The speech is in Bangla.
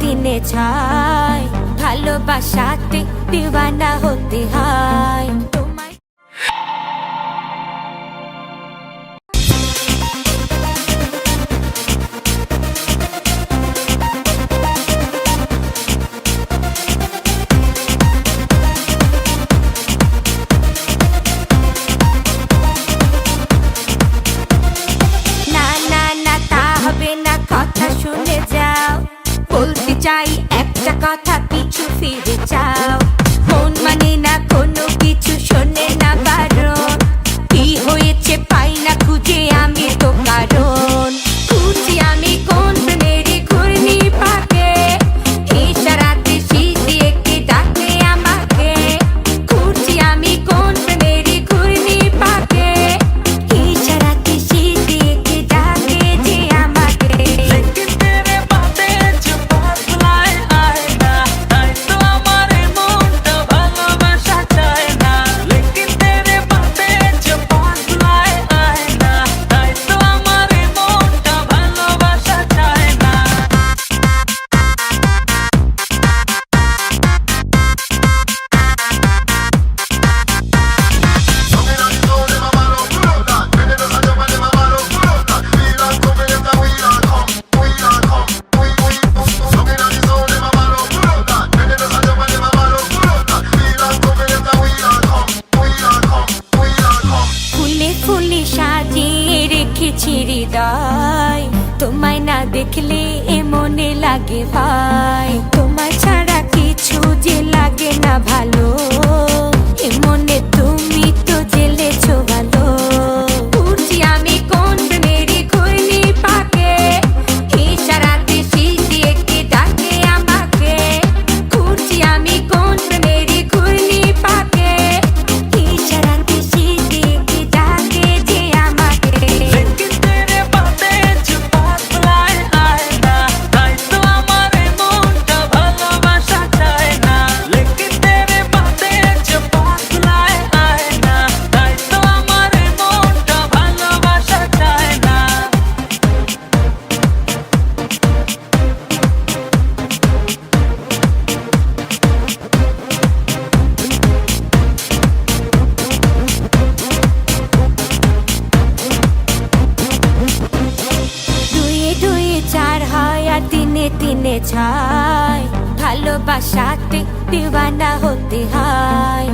দিনে যাই ভালোবাসাতে দিওয়ানা হতে হয়। না না না, তা হবে না, কথা শুনে যা chao. ফুলে সাজিয়ে রেখেছি হৃদয়। তোমায় না দেখলে এ মনে লাগে ভাই। তোমায় ছাড়া কিছু যে লাগে না ভালো। এমন মনে চায় ভালোবাসাতে দিওয়ানা হতে হয়।